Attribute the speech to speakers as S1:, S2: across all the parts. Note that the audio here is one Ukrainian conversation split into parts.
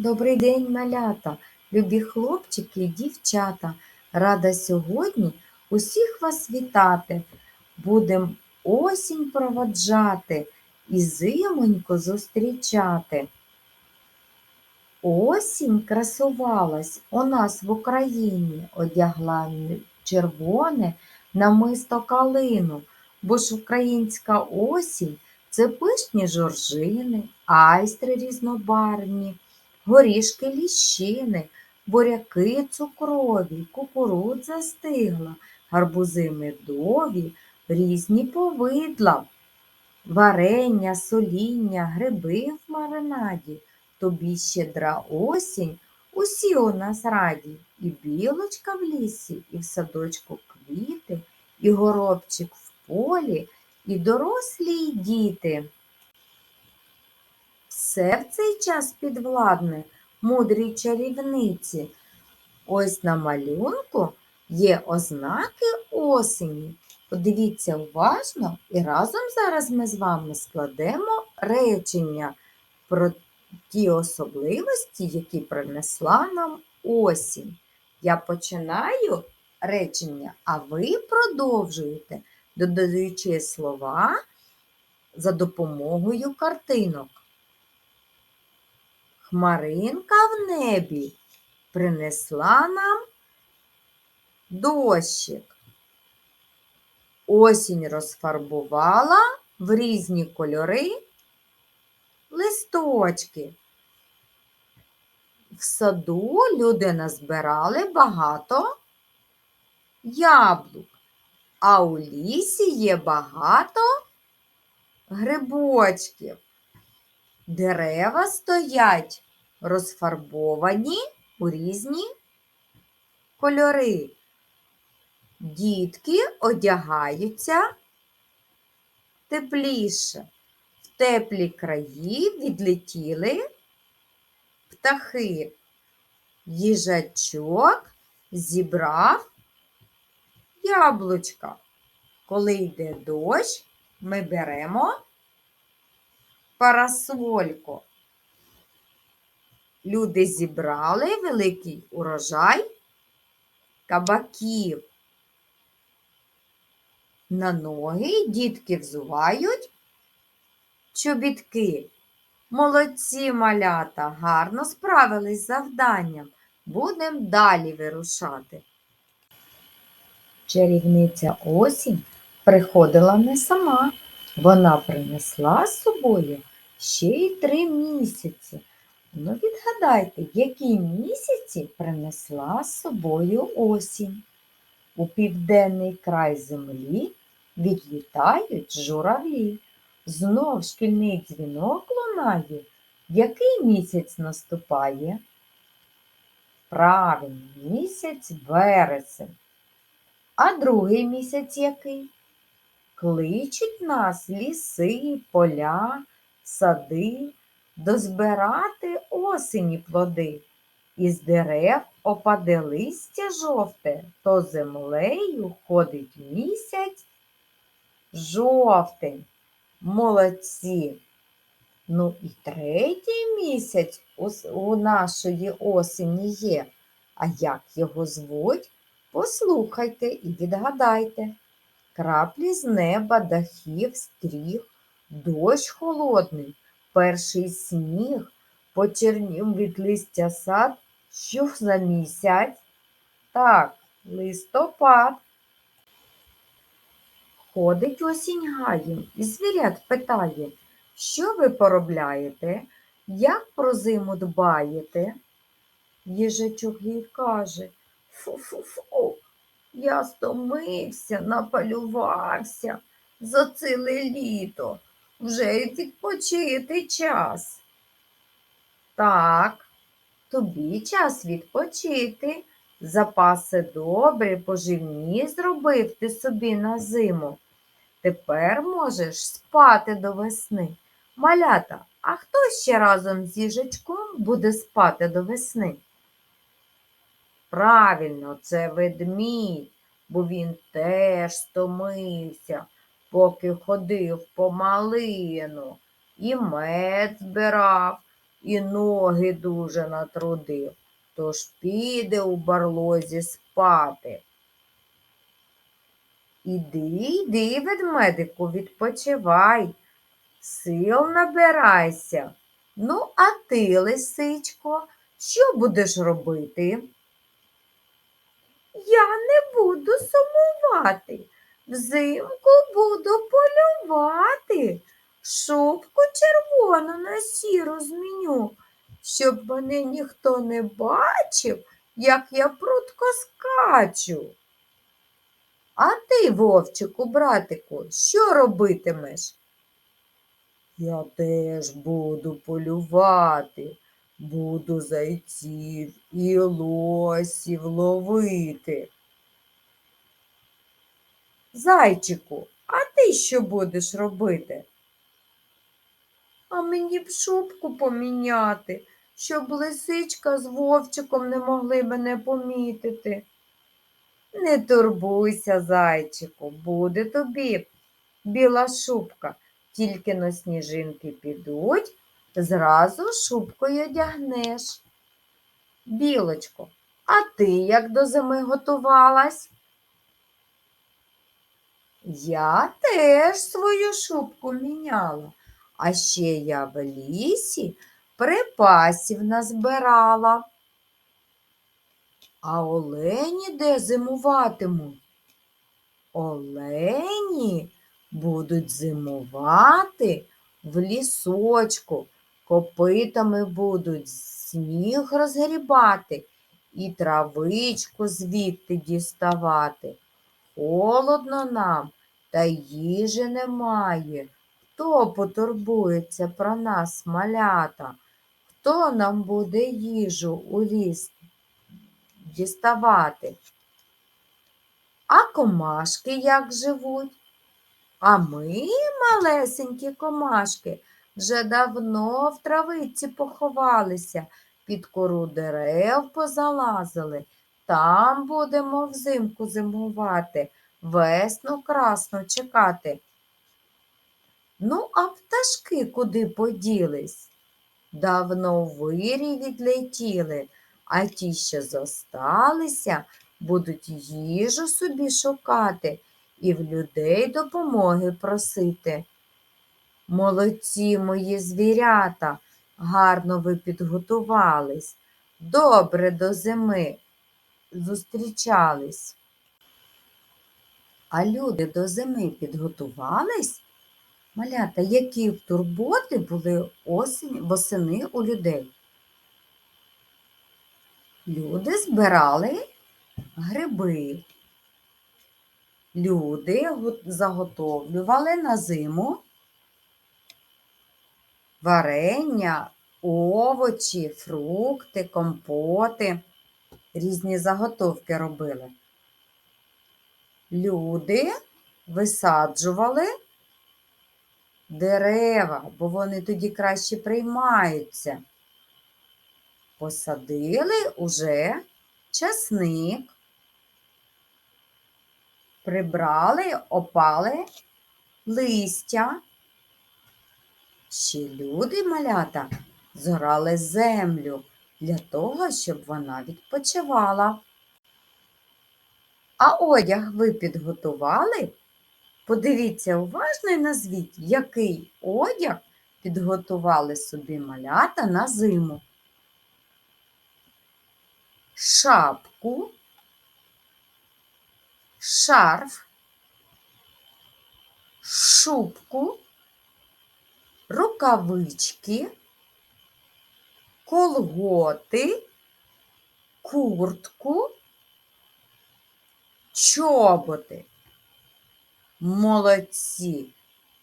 S1: Добрий день, малята, любі хлопчики і дівчата. Рада сьогодні усіх вас вітати. Будем осінь проводжати і зимонько зустрічати. Осінь красувалась у нас в Україні, одягла червоне намисто калину, бо ж українська осінь це пишні жоржини, айстри різнобарвні, горішки ліщини, буряки цукрові, кукурудза стигла, гарбузи медові, різні повидла, варення, соління, гриби в маринаді. Тобі щедра осінь, усі у нас раді, і білочка в лісі, і в садочку квіти, і горобчик в полі, і дорослі, й діти. Все в цей час підвладне мудрій чарівниці. Ось на малюнку є ознаки осені. Подивіться уважно і разом зараз ми з вами складемо речення про ті особливості, які принесла нам осінь. Я починаю речення, а ви продовжуєте, додаючи слова за допомогою картинок. Хмаринка в небі принесла нам дощик. Осінь розфарбувала в різні кольори листочки. В саду люди назбирали багато яблук, а у лісі є багато грибочків. Дерева стоять розфарбовані у різні кольори. Дітки одягаються тепліше. В теплі краї відлетіли птахи. Їжачок зібрав яблучка. Коли йде дощ, ми беремо парасольку. Люди зібрали великий урожай кабаків. На ноги дітки взувають чобітки. Молодці малята, гарно справились з завданням. Будемо далі вирушати. Чарівниця осінь приходила не сама. Вона принесла з собою ще й три місяці. Ну, відгадайте, які місяці принесла з собою осінь. У південний край землі відлітають журавлі. Знов шкільний дзвінок лунає. Який місяць наступає? Правильно, місяць вересень. А другий місяць який? Кличуть нас ліси, поля, сади, дозбирати осені плоди. Із дерев опаде листя жовте, то землею ходить місяць жовтень. Молодці. Ну і третій місяць у нашої осені є. А як його звуть? Послухайте і відгадайте. Краплі з неба, дахів, стріх, дощ холодний, перший сніг, почернів від листя сад, що за місяць? Так, листопад. Ходить осінь гаєм і звірят питає, що ви поробляєте, як про зиму дбаєте? Їжачок їй каже, фу-фу-фу, я стомився, напалювався за ціле літо, вже відпочити час. Так, тобі час відпочити. Запаси добрі, поживні зробив ти собі на зиму. Тепер можеш спати до весни. Малята, а хто ще разом з їжачком буде спати до весни? Правильно, це ведмідь, бо він теж стомився, поки ходив по малину і мед збирав, і ноги дуже натрудив, тож піде у барлозі спати. Іди, йди, ведмедику, відпочивай, сил набирайся. Ну, а ти, лисичко, що будеш робити? Я не буду сумувати. Взимку буду полювати. Шубку червону на сіру зміню, щоб мене ніхто не бачив, як я прудко скачу. А ти, вовчику, братику, що робитимеш? Я теж буду полювати, буду зайців і лосів ловити. Зайчику, а ти що будеш робити? А мені б шубку поміняти, щоб лисичка з вовчиком не могли мене помітити. Не турбуйся, зайчику, буде тобі біла шубка, тільки на сніжинки підуть, зразу шубкою одягнеш. Білочко, а ти як до зими готувалась? Я теж свою шубку міняла, а ще я в лісі припасів назбирала. А олені де зимуватимуть? Олені будуть зимувати в лісочку, копитами будуть сніг розгрібати і травичку звідти діставати. Холодно нам, та їжі немає. Хто потурбується про нас, малята? Хто нам буде їжу у ліс діставати? А комашки як живуть? А ми, малесенькі комашки, вже давно в травиці поховалися, під кору дерев позалазили. Там будемо взимку зимувати, весну красну чекати. Ну, а пташки куди поділись? Давно вирій відлетіли, а ті, що зосталися, будуть їжу собі шукати і в людей допомоги просити. Молодці мої звірята, гарно ви підготувались, добре до зими зустрічались. А люди до зими підготувались? Малята, які турботи були осінь, восени у людей? Люди збирали гриби. Люди заготовлювали на зиму варення, овочі, фрукти, компоти, різні заготовки робили. Люди висаджували дерева, бо вони тоді краще приймаються. Посадили уже часник, прибрали, опали листя. Ще люди малята зорали землю для того, щоб вона відпочивала. А одяг ви підготували? Подивіться уважно і назвіть, який одяг підготували собі малята на зиму. Шапку, шарф, шубку, рукавички, колготи, куртку, чоботи. Молодці!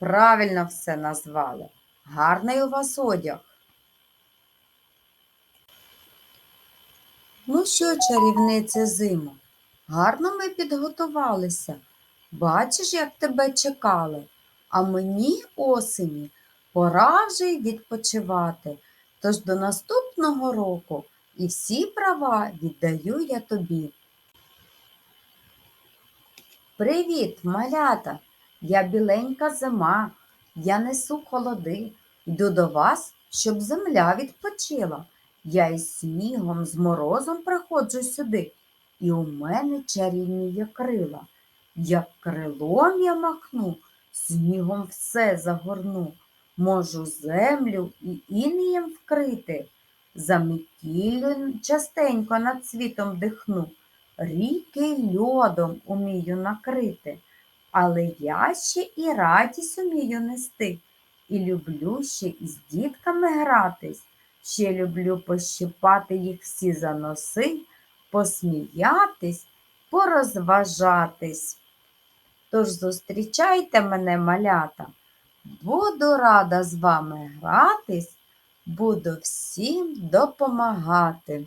S1: Правильно все назвали. Гарний у вас одяг. Ну що, чарівниця зима, гарно ми підготувалися. Бачиш, як тебе чекали, а мені осені пора вже й відпочивати. Тож до наступного року і всі права віддаю я тобі. Привіт, малята! Я біленька зима, я несу холоди, йду до вас, щоб земля відпочила. Я із снігом, з морозом приходжу сюди, і у мене чарівні є крила. Як крилом я махну, снігом все загорну, можу землю і інеєм вкрити, за метіллю частенько над світом дихну, ріки льодом умію накрити, але я ще і радість умію нести, і люблю ще із дітками гратись, ще люблю пощипати їх всі за носи, посміятись, порозважатись. Тож зустрічайте мене, малята, буду рада з вами гратись, буду всім допомагати.